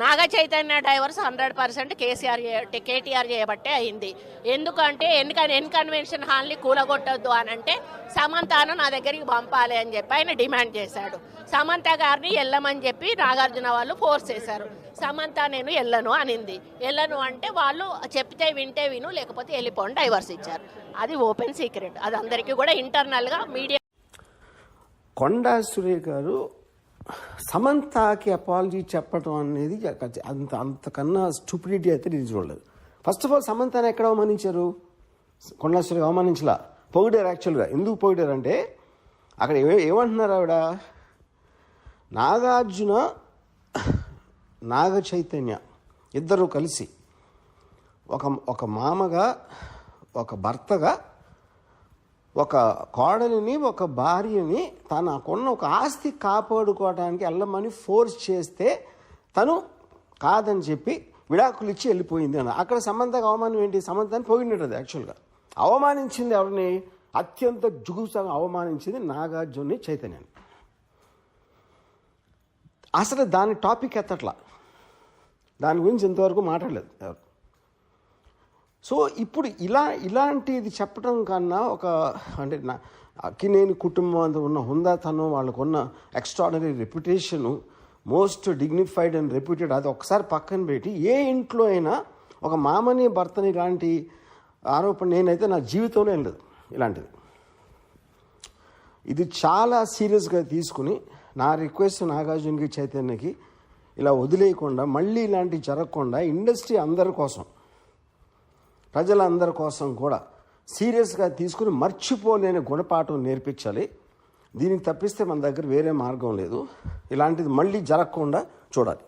Naga Chaitanya divorce hundred percent KCR KTR చేయబట్టే అయింది. ఎందుకంటే ఎందుకని ఎన్ కన్వెన్షన్ హాల్ని కూలగొట్టద్దు అని అంటే సమంతను నా దగ్గరికి పంపాలి అని చెప్పి ఆయన డిమాండ్ చేశాడు. సమంత గారిని వెళ్ళమని చెప్పి నాగార్జున వాళ్ళు ఫోర్స్ చేశారు. సమంత నేను వెళ్ళను అనింది. వెళ్ళను అంటే వాళ్ళు చెప్తే వింటే విను లేకపోతే వెళ్ళిపోండి డైవర్స్ ఇచ్చారు. అది ఓపెన్ సీక్రెట్. అది అందరికీ కూడా ఇంటర్నల్గా మీడియా కొండా సురే గారు సమంతాకి అపాలజీ చెప్పడం అనేది అంత అంతకన్నా స్టూపిడిటీ అయితే నేను చూడలేదు. ఫస్ట్ ఆఫ్ ఆల్ సమంతాన్ని ఎక్కడ అవమానించారు? కొండా అవమానించలా? పొగిడారు యాక్చువల్గా ఎందుకు పొగిడారు అంటే అక్కడ ఏ ఏమంటున్నారు ఆవిడ? నాగార్జున నాగ చైతన్య ఇద్దరు కలిసి ఒక ఒక మామగా ఒక భర్తగా ఒక కోడలిని ఒక భార్యని తనకున్న ఒక ఆస్తి కాపాడుకోవడానికి వెళ్ళమని ఫోర్స్ చేస్తే తను కాదని చెప్పి విడాకులు ఇచ్చి వెళ్ళిపోయింది అని అక్కడ సమంతకు అవమానం ఏంటి? సమంతాన్ని పోయినట్టు యాక్చువల్గా అవమానించింది ఎవరిని? అత్యంత జుగుసంగా అవమానించింది నాగార్జుని చైతన్యాన్ని. అసలు దాని టాపిక్ ఎత్తట్లా? దాని గురించి ఇంతవరకు మాట్లాడలేదు ఎవరు. సో ఇప్పుడు ఇలా ఇలాంటిది చెప్పడం కన్నా ఒక అంటే నా అక్కినేని కుటుంబంతో ఉన్న హుందాతనం వాళ్ళకున్న extraordinary reputation most dignified and reputed అది ఒకసారి పక్కన పెట్టి ఏ ఇంట్లో అయినా ఒక మామని భర్తని ఇలాంటి ఆరోపణ నేనైతే నా జీవితంలో ఏం లేదు ఇలాంటిది. ఇది చాలా సీరియస్గా తీసుకుని నా రిక్వెస్ట్ నాగార్జునకి చైతన్యకి ఇలా వదిలేయకుండా మళ్ళీ ఇలాంటివి జరగకుండా ఇండస్ట్రీ అందరి కోసం ప్రజలందరి కోసం కూడా సీరియస్గా తీసుకుని మర్చిపోలేని గుణపాఠం నేర్పించాలి. దీనికి తప్పిస్తే మన దగ్గర వేరే మార్గం లేదు. ఇలాంటిది మళ్ళీ జరగకుండా చూడాలి.